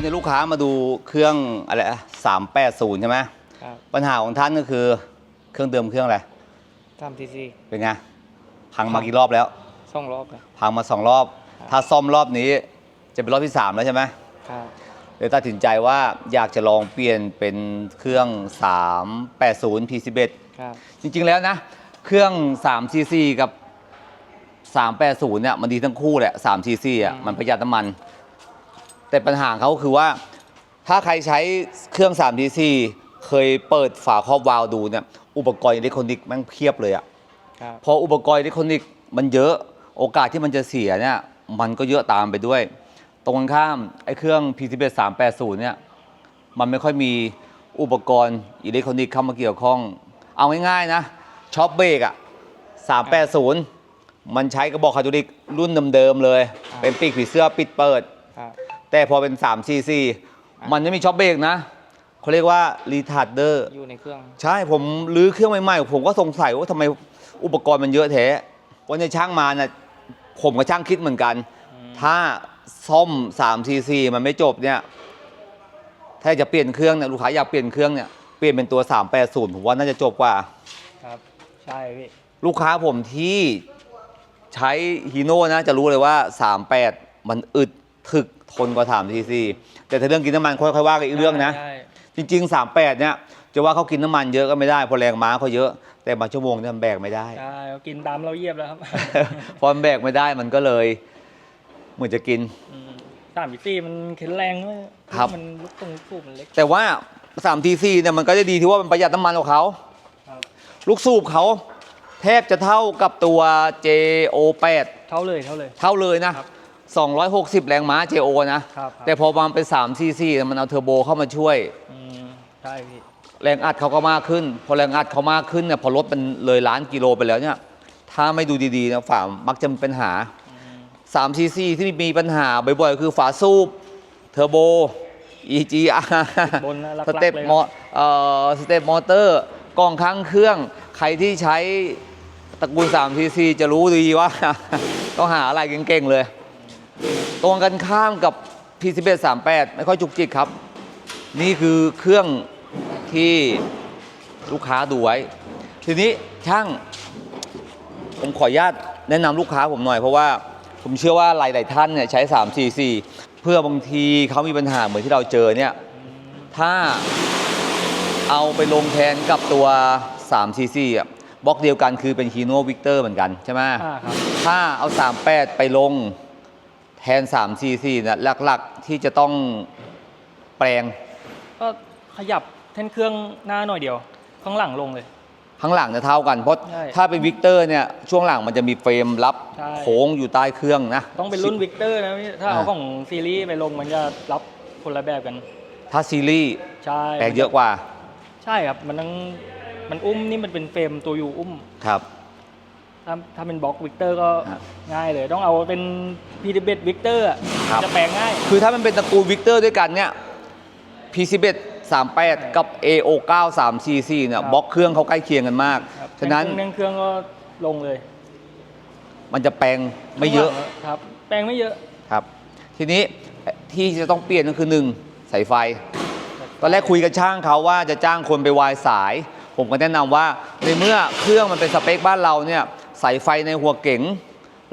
วันนี้ลูกค้ามาดูเครื่องอะไรสามแปดศูนย์ใช่ไหมครับปัญหาของท่านก็คือเครื่องเดิมเครื่องอะไรทำทีซีเป็นไงพังมากี่รอบแล้วสองรอบนะพังมาสองรอบ ครับ ถ้าซ่อมรอบนี้จะเป็นรอบที่3แล้วใช่ไหมครับเลยตัดสินใจว่าอยากจะลองเปลี่ยนเป็นเครื่อง 380 P11 ครับจริงๆแล้วนะ เครื่อง 3cc กับ 380 เนี่ยมันดีทั้งคู่แหละ 3cc อะมันประหยัดน้ำมัน แต่ปัญหาของเขาคือว่า ถ้าใครใช้เครื่อง 3cc เคยเปิดฝาครอบวาล์วดูเนี่ยอุปกรณ์อิเล็กทรอนิกส์แม่งเพียบเลยอะครับ พออุปกรณ์อิเล็กทรอนิกส์มันเยอะโอกาสที่มันจะเสียเนี่ยมันก็เยอะตามไปด้วย ตรงกันข้ามไอ้เครื่อง P11 380เนี่ยมันไม่ค่อยมีอุปกรณ์อิเล็กทรอนิกส์เข้ามาเกี่ยวข้อง เอาง่ายๆนะช็อปเบรกอะ380 มันใช้กระบอกไฮดรอลิกรุ่นเดิมๆเลย เป็นปีกผีเสื้อปิดเปิด ครับ แต่พอเป็น 3cc มันไม่มีช็อปเบรกนะเขาเรียกว่ารีทาร์เดอร์อยู่ในเครื่อง ใช่ผมรื้อเครื่องใหม่ๆผมก็สงสัยว่าทำไมอุปกรณ์มันเยอะแท้วันนี้ช่างมาน่ะผมกับช่างคิดเหมือนกัน ถ้าซ่อม3 cc มันไม่จบเนี่ย ถ้าจะเปลี่ยนเครื่องเนี่ยลูกค้าอยากเปลี่ยนเครื่องเนี่ยเปลี่ยนเป็นตัว 380 ผมว่าน่าจะจบกว่า ครับ ใช่พี่ ลูกค้าผมที่ใช้ฮีโน่นะจะรู้เลยว่า 38 มันอึดถึก ทนกว่า3 cc แต่ถ้าเรื่องกินน้ำมันค่อยๆว่ากันอีกเรื่องนะใช่จริง ๆ 38 เนี่ยจะว่าเขากินน้ำมันเยอะก็ไม่ได้เพราะแรงม้าเขาเยอะ แต่บางชั่วโมงเนี่ยมันแบกไม่ได้ ใช่เขากินตามเราเหยียบแล้วครับ พอมันแบกไม่ได้มันก็เลยเหมือนจะกินอืมสามพิซี่มันเข็นแรงด้วยครับ มันลูกตรงสูบมันเล็ก แต่ว่า3 TC เนี่ยมันก็จะดีที่ว่ามันประหยัดน้ำมันของเขาครับ ลูกสูบเขาแทบจะเท่ากับตัว JO8 เท่าเลยเท่าเลย เท่าเลยนะครับ 260 แรงม้า JO นะ ครับแต่พอมันเป็น3 TC เนี่ยมันเอาเทอร์โบเข้ามาช่วย อืมใช่พี่ แรงอัดเขาก็มากขึ้น พอแรงอัดเขามากขึ้นเนี่ยพอรถมันเลยล้านกิโลไปแล้วเนี่ย ถ้าไม่ดูดีๆนะฝามักจะมีปัญหา3 cc ที่มีปัญหาบ่อยๆ คือฝาสูบเทอร์โบ EGR บนนะหลักสๆเต็ปเลยมอเอ่อสเต็ปมอเตอร์กล่องค้างเครื่อง ใครที่ใช้ตระกูล3 cc จะรู้ดีว่า ต้องหาอะไรเก่งๆเลย ตรงกันข้ามกับ P11 38 ไม่ค่อยจุกจิกครับ นี่คือเครื่องที่ลูกค้าดูไว้ ทีนี้ช่าง ผมขออนุญาตแนะนำลูกค้าผมหน่อยเพราะว่าผมเชื่อว่าหลาย ๆ ท่านเนี่ยใช้ 3 4 4 เพื่อบางทีเขามีปัญหาเหมือนที่เราเจอเนี่ย ถ้าเอาไปลงแทนกับตัว 3 4 4อะบล็อกเดียวกันคือเป็นคีโนวิกเตอร์เหมือนกันใช่ไหมอ่าครับถ้าเอา 38 ไปลง แทน3 4 4เนี่ยหลักๆที่จะต้องแปลงก็ขยับแท่นเครื่องหน้าหน่อยเดียว ข้างหลังลงเลย ข้างหลังจะเท่ากัน เพราะใช่ถ้าเป็นวิกเตอร์เนี่ยช่วงหลังมันจะมีเฟรมรับใช่ โค้งอยู่ใต้เครื่องนะ ต้องเป็นรุ่นวิกเตอร์นะพี่ถ้าเอาอ่า ของซีรีส์ไปลงมันจะรับคนละแบบกัน ถ้าซีรีส์ใช่แปลงเยอะกว่า ใช่ครับ มันต้องมันอุ้มนี่มันเป็นเฟรมตัวอยู่อุ้ม ครับ ถ้าถ้าเป็นบล็อกวิกเตอร์ก็ครับง่ายเลย ต้องเอาเป็นพีดีเบตวิกเตอร์ครับ จะแปลงง่าย คือถ้ามันเป็นตระกูลวิกเตอร์ด้วยกันเนี่ย P11 38 กับ AO9 344เนี่ยครับ บล็อกเครื่องเขาใกล้เคียงกันมาก ครับฉะนั้นแท่เครื่องก็ลงเลยมันจะแปลงไม่เยอะครับ แปลงไม่เยอะ ครับ ทีนี้ที่จะต้องเปลี่ยนก็คือหนึ่งสายไฟ ตอนแรกคุยกับช่างเขาว่าจะจ้างคนไปวายสาย ผมก็แนะนำว่าในเมื่อเครื่องมันเป็นสเปคบ้านเราเนี่ย สายไฟในหัวเก๋ง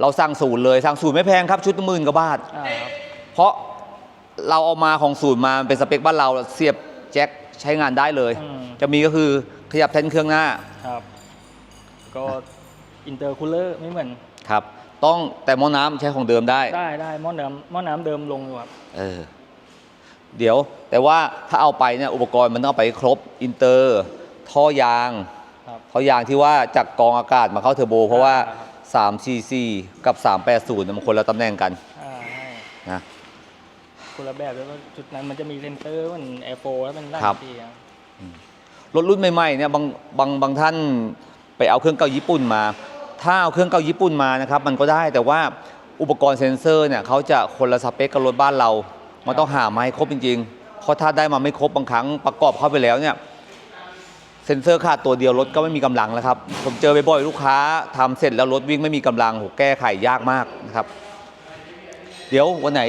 เราสั่งศูนย์เลยสั่งศูนย์ไม่แพงครับชุดละหมื่นกว่าบาทอ่าครับเพราะเราเอามาของศูนย์มามันเป็นสเปคบ้านเราเสียบแจ็คใช้งานได้เลย อืม จะมีก็คือขยับแท่นเครื่องหน้าครับ ก็อินเตอร์คูลเลอร์ไม่เหมือน ครับ ต้องแต่หม้อน้ำใช้ของเดิมได้ ได้ได้หม้อน้ำหม้อน้ำเดิมลงอยู่ครับ เออเดี๋ยวแต่ว่าถ้าเอาไปเนี่ยอุปกรณ์มันต้องเอาไปครบอินเตอร์ ท่อยาง ครับท่อยางที่ว่าจากกรองอากาศมาเข้าเทอร์โบ เพราะว่าครับ3 cc กับ 380เนี่ยมันคนละตำแหน่งกันอ่าให้นะคนละแบบแล้วก็จุดนั้นมันจะมีเซนเตอร์มันแอร์โฟแล้วเป็นด้านครับที่ครับรถรุ่นใหม่ๆเนี่ยบางบางบางท่านไปเอาเครื่องเก่าญี่ปุ่นมา ถ้าเอาเครื่องเก่าญี่ปุ่นมานะครับมันก็ได้แต่ว่าอุปกรณ์เซ็นเซอร์เนี่ยเขาจะคนละสเปคกับรถบ้านเรา มันต้องหามาให้ครบจริงๆเพราะถ้าได้มาไม่ครบบางครั้งประกอบเข้าไปแล้วเนี่ย เซ็นเซอร์ขาดตัวเดียวรถก็ไม่มีกำลังแล้วครับผมเจอบ่อยๆลูกค้าทำเสร็จแล้วรถวิ่งไม่มีกำลังโหแก้ไขยากมากนะครับ เดี๋ยววันไหน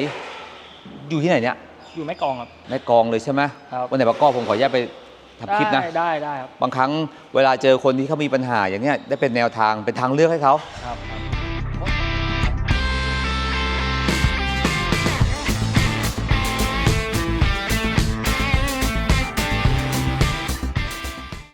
อยู่ที่ไหนเนี่ยอยู่แม่กลองครับแม่กลองเลยใช่ไหมครับวันไหนประกอบผมขออนุญาตไปทำคลิปนะได้ได้ได้ครับบางครั้งเวลาเจอคนที่เขามีปัญหาอย่างเนี้ยได้เป็นแนวทางเป็นทางเลือกให้เขาครับครับ